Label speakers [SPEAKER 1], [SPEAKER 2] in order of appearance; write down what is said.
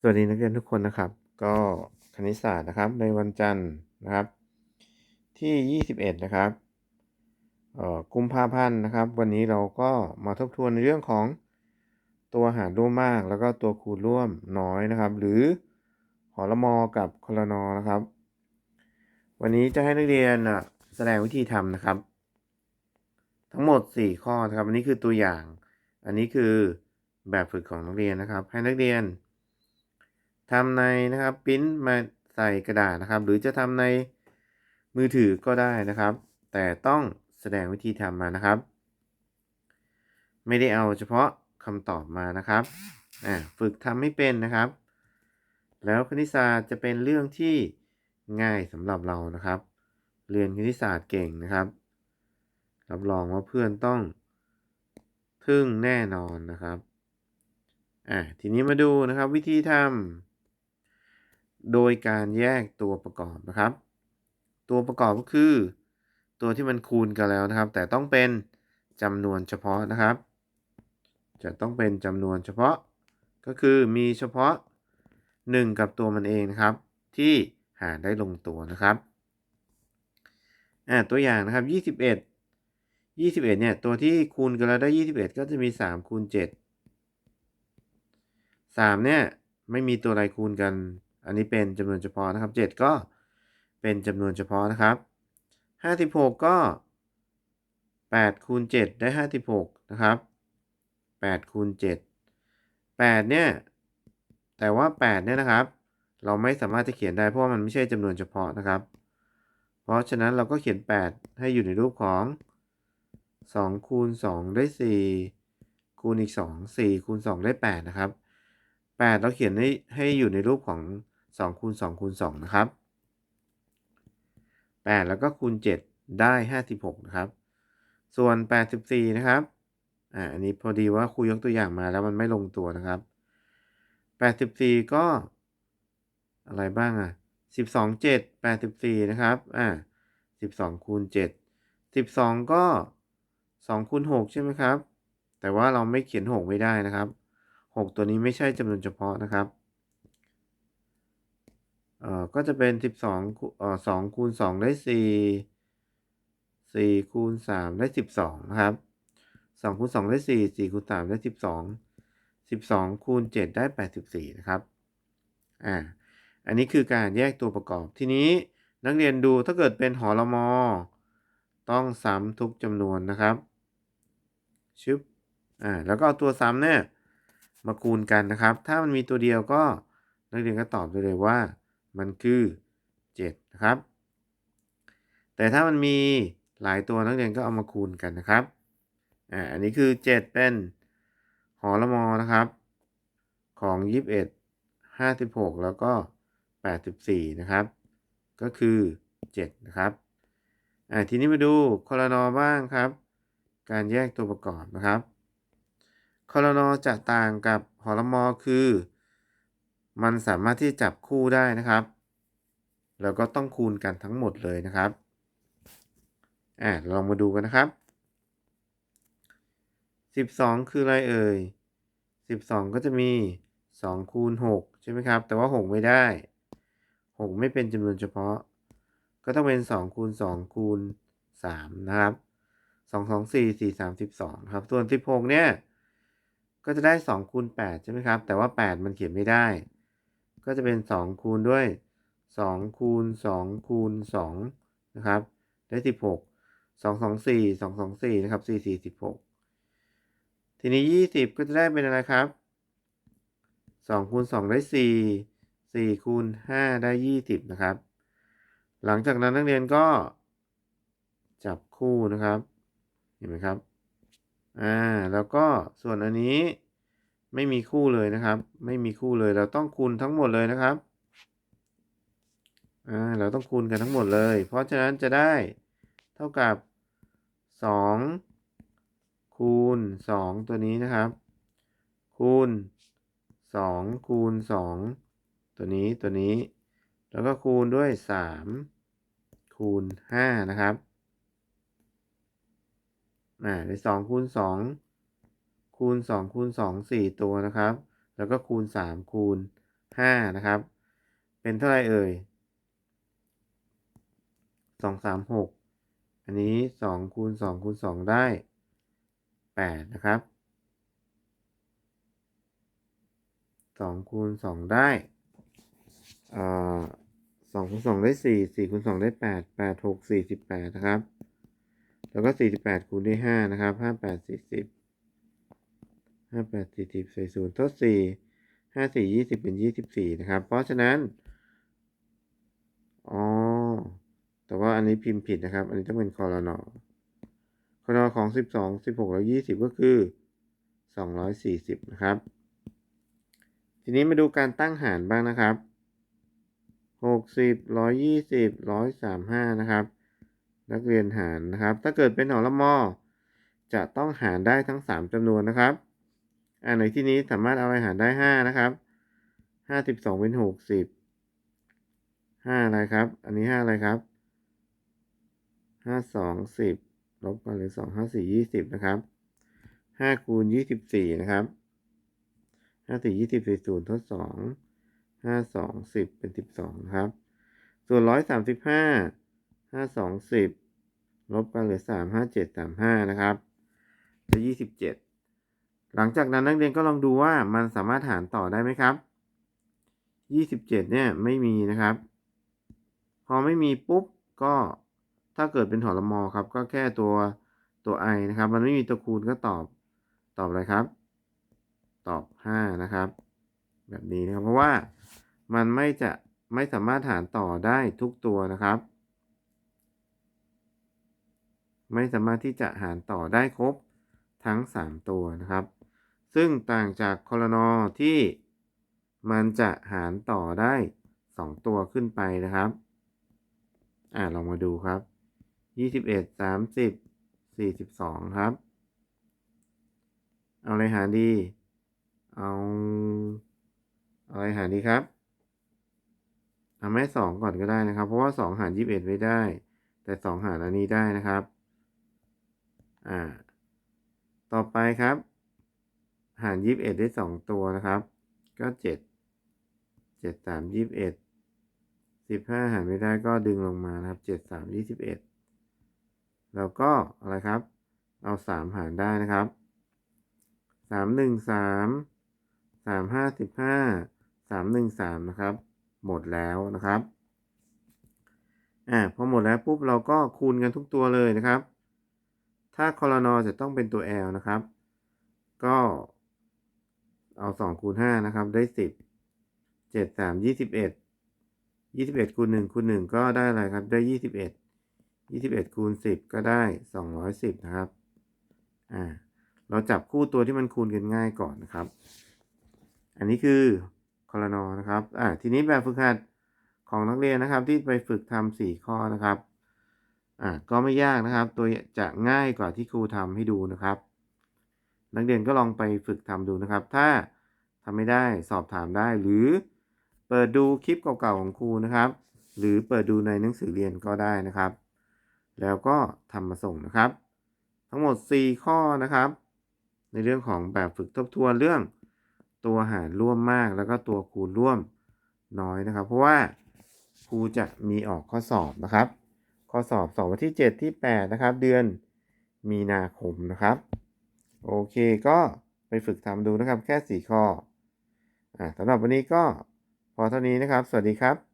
[SPEAKER 1] สวัสดีนักเรียนทุกคนนะครับ ก็คณิตศาสตร์นะครับในวันจันทร์นะครับ ที่ 21 นะครับเอ่อกุมภาพันธ์นะครับ วันนี้เราก็มาทบทวนในเรื่องของตัวหารร่วมมาก แล้วก็ตัวคูณร่วมน้อยนะครับ หรือหอละมอกับคลนอนะครับ วันนี้จะให้นักเรียนอะแสดงวิธีทำนะครับ ทั้งหมด 4 ข้อนะครับ อันนี้คือตัวอย่าง อันนี้คือแบบฝึกของนักเรียนนะครับ ให้นักเรียน ทำในนะครับปริ้นมาใส่กระดาษนะครับ หรือจะทำในมือถือก็ได้นะครับ แต่ต้องแสดงวิธีทำมานะครับ ไม่ได้เอาเฉพาะคำตอบมานะครับอ่าฝึกทำให้เป็นนะครับ แล้วคณิตศาสตร์จะเป็นเรื่องที่ง่ายสำหรับเรานะครับ เรียนคณิตศาสตร์เก่งนะครับ รับรองว่าเพื่อนต้องทึ่งแน่นอนนะครับอ่าทีนี้มาดูนะครับวิธีทำ โดยการแยกตัวประกอบนะครับ ตัวประกอบก็คือ ตัวที่มันคูณกันแล้วนะครับ แต่ต้องเป็นจำนวนเฉพาะนะครับ จะต้องเป็นจำนวนเฉพาะ ก็คือมีเฉพาะ 1 กับตัวมันเองนะครับ ที่หารได้ลงตัวนะครับอ่าตัวอย่างนะครับ 21 21เนี่ยตัวที่คูณกันแล้วได้ 21 ก็จะมี 3 คูณ 7 3เนี่ยไม่มีตัวอะไรคูณกัน อันนี้เป็นจำนวนเฉพาะนะครับ 7 ก็เป็นจำนวนเฉพาะนะครับ 56 ก็ 8 คูณ 7 ได้ 56 นะครับ 8 คูณ 7 8 เนี่ย แต่ว่า 8 เนี่ยนะครับ เราไม่สามารถจะเขียนได้เพราะว่ามันไม่ใช่จำนวนเฉพาะนะครับ เพราะฉะนั้นเราก็เขียน 8 ให้อยู่ในรูปของ 2 คูณ 2 ได้ 4 คูณอีก 2 4 คูณ 2 ได้ 8 นะครับ 8 เราเขียนให้ให้อยู่ในรูปของ 2คูณ2คูณ2นะครับ 8 แล้วก็คูณ 7 ได้ 56 นะครับ ส่วน 84 นะครับ อ่า อันนี้พอดีว่าครูยกตัวอย่างมาแล้วมันไม่ลงตัวนะครับ 84 ก็ อะไรบ้างอะ 12 7 84 นะครับ อ่า 12คูณ7 12 ก็ 2คูณ6ใช่ไหมครับ แต่ว่าเราไม่เขียน 6 ไม่ได้นะครับ 6 ตัวนี้ไม่ใช่จำนวนเฉพาะนะครับ เอ่อก็จะเป็น 12เอ่อ2คูณ2ได้ 4 4คูณ3ได้ 12 นะครับ 2คูณ2ได้ 4 4คูณ3ได้ 12 12คูณ7ได้ 84 นะครับ อ่า อันนี้คือการแยกตัวประกอบ ทีนี้นักเรียนดูถ้าเกิดเป็นหอละมอ ต้องซ้ำทุกจำนวนนะครับ ชึบ อ่า แล้วก็เอาตัวซ้ำเนี่ยมาคูณกันนะครับ ถ้ามันมีตัวเดียวก็นักเรียนก็ตอบได้เลยว่า มันคือ 7 นะครับ แต่ถ้ามันมีหลายตัวนักเรียนก็เอามาคูณกันนะครับ อ่า อันนี้คือ 7 เป็นหอละมอนะครับ ของ 21 56 แล้วก็ 84 นะครับ ก็คือ 7 นะครับ อ่า ทีนี้มาดูคอลนอบ้างครับ การแยกตัวประกอบนะครับคอลนอจะต่างกับหอละมอคือ มันสามารถที่จับคู่ได้นะครับ แล้วก็ต้องคูณกันทั้งหมดเลยนะครับอ่าลองมาดูกันนะครับ 12 คืออะไรเอ่ย 12 ก็จะมี 2 คูณ 6 ใช่ไหมครับ แต่ว่า 6 ไม่ได้ 6 ไม่เป็นจำนวนเฉพาะ ก็ต้องเป็น 2 คูณ 2 คูณ 3 นะครับ 2 2 4 4 3 12 ครับ ส่วน 16 เนี่ย ก็จะได้ 2 คูณ 8 ใช่ไหมครับ แต่ว่า 8 มันเขียนไม่ได้ ก็จะเป็น 2 คูณด้วย 2 คูณ 2 คูณ 2 นะครับ ได้ 16 2 2 4 2 2 4 นะครับ 4 4 16 ทีนี้ 20 ก็จะได้เป็นอะไรครับ 2 คูณ 2 ได้ 4 4 คูณ 5 ได้ 20 นะครับ หลังจากนั้นนักเรียนก็จับคู่นะครับ เห็นไหมครับ อ่า แล้วก็ส่วนอันนี้ ไม่มีคู่เลยนะครับ ไม่มีคู่เลย เราต้องคูณทั้งหมดเลยนะครับอ่าเราต้องคูณกันทั้งหมดเลย เพราะฉะนั้นจะได้เท่ากับ 2 คูณ 2 ตัวนี้นะครับ คูณ 2 คูณ 2 ตัวนี้ตัวนี้ แล้วก็คูณด้วย 3 คูณ 5 นะครับอ่าได้2คูณ 2 คูณ 2 คูณ 2 4 ตัวนะครับ แล้วก็คูณ 3 คูณห้านะครับ เป็นเท่าไรเอ่ยสองสามหกอันนี้สองคูณสองคูณสองได้แปดนะครับสองคูณสองได้สองคูณสองได้สี่สี่คูณสองได้แปดแปดหกสี่สิบแปดนะครับ แล้วก็สี่สิบแปดคูณด้วยห้านะครับห้าแปดสี่สิบ ห้าแปดสี่สิบใส่ศูนย์ทดสี่ห้าสี่ยี่สิบเป็นยี่สิบสี่นะครับ เพราะฉะนั้น อ๋อ แต่ว่าอันนี้พิมพ์ผิดนะครับ อันนี้ต้องเป็นคอรนอคอรนอของสิบสองสิบหกแล้วยี่สิบก็คือสองร้อยสี่สิบนะครับ ทีนี้มาดูการตั้งหารบ้างนะครับหกสิบร้อยยี่สิบร้อยสามห้านะครับ นักเรียนหารนะครับ ถ้าเกิดเป็นหอละมอจะต้องหารได้ทั้งสามจำนวนนะครับ อ่าในที่นี้สามารถเอาไปหารได้ห้านะครับห้าสิบสองเป็นหกสิบห้าอะไรครับ อันนี้ห้าอะไรครับห้าสองสิบลบกันเหรือสองห้าสี่ยี่สิบนะครับห้าคูณยี่สิบสี่นะครับห้าสี่ยี่สิบสี่ศูนย์ทดสองห้าสองสิบเป็นสิบสองนะครับ ส่วนร้อยสามสิบห้าห้าสองสิบลบกันเหลือสามห้าเจ็ดสามห้านะครับจะยี่สิบเจ็ด หลังจากนั้นนักเรียนก็ลองดูว่ามันสามารถหารต่อได้ไหมครับยี่สิบเจ็ดเนี่ยไม่มีนะครับ พอไม่มีปุ๊บก็ถ้าเกิดเป็นหอละมอครับ ก็แค่ตัวตัว i นะครับ มันไม่มีตัวคูณก็ตอบตอบอะไรครับ ตอบห้านะครับ แบบนี้นะครับ เพราะว่ามันไม่จะไม่สามารถหารต่อได้ทุกตัวนะครับ ไม่สามารถที่จะหารต่อได้ครบทั้ง 3 ตัวนะครับ ซึ่งต่างจากคลนอที่มันจะหารต่อได้ 2 ตัวขึ้นไปนะครับ อ่าลองมาดูครับ 21 30 42 ครับ เอาอะไรหารดี เอาเอาอะไรหารดีครับ เอาแม่สองก่อนก็ได้นะครับ เพราะว่าสองหารยี่สิบเอ็ดไม่ได้ แต่สองหารอันนี้ได้นะครับ อ่า ต่อไปครับ หารยี่สิบเอ็ดได้สองตัวนะครับ ก็เจ็ดเจ็ดสามยี่สิบเอ็ดสิบห้าหารไม่ได้ก็ดึงลงมานะครับเจ็ดสามยี่สิบเอ็ดแล้วก็อะไรครับ เอาสามหารได้นะครับสามหนึ่งสามสามห้าสิบห้าสามหนึ่งสามนะครับ หมดแล้วนะครับอ่าพอหมดแล้วปุ๊บเราก็คูณกันทุกตัวเลยนะครับ ถ้าคอรนอจะต้องเป็นตัว L นะครับ ก็ เอาสองคูณห้านะครับ ได้สิบเจ็ดสามยี่สิบเอ็ดยี่สิบเอ็ดคูณหนึ่งคูณหนึ่งก็ได้อะไรครับ ได้ยี่สิบเอ็ดยี่สิบเอ็ดคูณสิบก็ได้สองร้อยสิบนะครับ อ่า เราจับคู่ตัวที่มันคูณกันง่ายก่อนนะครับ อันนี้คือคอรนอนะครับ อ่า ทีนี้แบบฝึกหัดของนักเรียนนะครับ ที่ไปฝึกทำสี่ข้อนะครับ อ่า ก็ไม่ยากนะครับ ตัวจะง่ายกว่าที่ครูทำให้ดูนะครับ นักเรียนก็ลองไปฝึกทำดูนะครับ ถ้าทำไม่ได้สอบถามได้ หรือเปิดดูคลิปเก่าๆของครูนะครับ หรือเปิดดูในหนังสือเรียนก็ได้นะครับ แล้วก็ทำมาส่งนะครับ ทั้งหมด 4 ข้อนะครับ ในเรื่องของแบบฝึกทบทวนเรื่องตัวหารร่วมมากแล้วก็ตัวคูณร่วมน้อยนะครับ เพราะว่าครูจะมีออกข้อสอบนะครับ ข้อสอบสอบวันที่ 7 ที่ 8 นะครับ เดือนมีนาคมนะครับ โอเคก็ไปฝึกทำดูนะครับแค่ 4 ข้ออ่าสำหรับวันนี้ก็พอเท่านี้นะครับ สวัสดีครับ